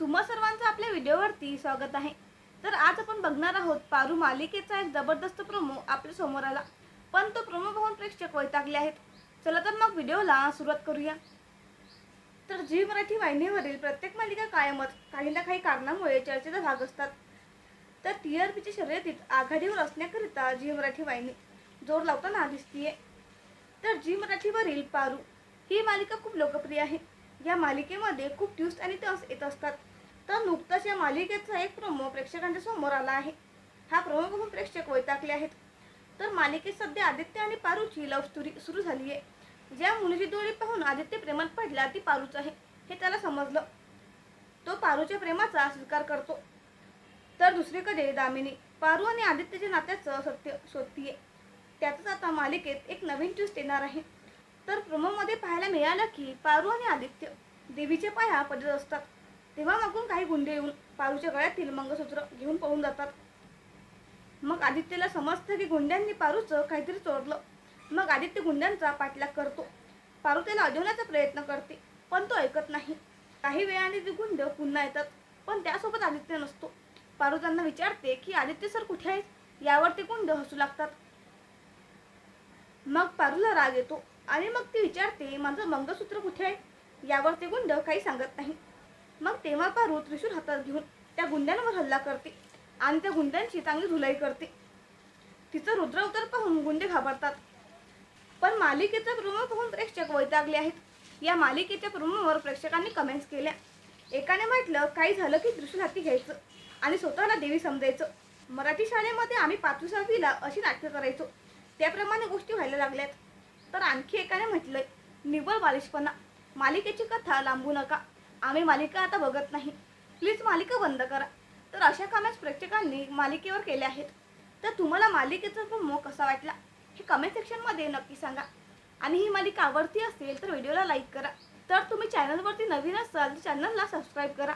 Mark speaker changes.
Speaker 1: तुम्हा सर्वांचं आपल्या व्हिडिओवरती स्वागत आहे. तर आज आपण बघणार आहोत पारू मालिकेचा एक जबरदस्त प्रोमो आपल्यासमोर आला पण तो प्रोमो पाहून प्रेक्षक वैतागले आहेत. चला तर मग व्हिडिओला सुरुवात करूया. तर जी मराठी वाहिनीवरील प्रत्येक मालिका कायमच काही ना काही कारणामुळे चर्चेचा भाग असतात. तर टी आर पीच्या शर्यतीत आघाडीवर असण्याकरिता जी मराठी वाहिनी जोर लावताना दिसतीये. तर जी मराठीवरील पारू ही मालिका खूप लोकप्रिय आहे. या मालिकेमध्ये खूप ट्विस्ट आणि टर्न्स येत असतात. तर नुकताच या मालिकेचा एक प्रोमो प्रेक्षकांच्या समोर आला आहे. हा प्रोमो बघून प्रेक्षक वैतागले आहेत. तर मालिकेत सध्या आदित्य आणि पारूची लव्ह स्टोरी सुरू झाली आहे ज्या मुलीची दोरी पाहून आदित्य प्रेमात पडला ती पारूच आहे. हे त्याला समजलं. तो पारूच्या प्रेमाचा स्वीकार करतो. तर दुसरीकडे दामिनी पारू आणि आदित्यच्या नात्याचं सत्य शोधतीये. त्यातच आता मालिकेत एक नवीन ट्विस्ट येणार आहे. तर प्रोमोमध्ये पाहायला मिळालं की पारू आणि आदित्य देवीचे पाया पडत असतात. तेव्हा मागून काही गुंडे येऊन पारूच्या गळ्यातील मंगळसूत्र घेऊन पळून जातात. मग आदित्यला समजतं की गुंड्यांनी पारूचं काहीतरी चोरलं. मग आदित्य गुंड्यांचा पाठलाग करतो. पारू त्याला अडवण्याचा प्रयत्न करते पण तो ऐकत नाही. काही वेळाने ते गुंड पुन्हा येतात पण त्यासोबत आदित्य नसतो. पारू त्यांना विचारते की आदित्य सर कुठे आहेत? यावर ते गुंड हसू लागतात. मग पारूला राग येतो आणि मग ती विचारते माझं मंगळसूत्र कुठे आहे? यावर ते गुंड काही सांगत नाही. मग तेव्हा पारू त्रिशूर हातात घेऊन त्या गुंड्यांवर हल्ला करते आणि त्या गुंड्यांची चांगली धुलाई करते. तिचं रुद्रावतार पाहून गुंडे घाबरतात. पण मालिकेचा प्रोमो पाहून प्रेक्षक वैतागले आहेत. या मालिकेच्या प्रोमोवर प्रेक्षकांनी कमेंट्स केल्या. एकाने म्हटलं काही झालं की त्रिशूल हाती घ्यायचं आणि स्वतःला देवी समजायचं. मराठी शाळेमध्ये आम्ही पाचवी सहावीला अशी नाटकं करायचो. त्याप्रमाणे गोष्टी व्हायला लागल्यात. तर आणखी एकाने म्हटलंय निव्वळ बालिशपणा. मालिकेची कथा लांबू नका. आम्ही मालिका आता बघत नाही. प्लीज मालिका बंद करा. तर अशा कमेंट्स प्रेक्षकांनी मालिकेवर केल्या आहेत. तर तुम्हाला मालिकेचा मोह कसा वाटला? हे कमेंट सेक्शनमध्ये नक्की सांगा. आणि ही मालिका आवडती असेल तर व्हिडिओला लाईक करा. तर तुम्ही चॅनलवरती नवीन असाल तर चॅनलला सबस्क्राईब करा.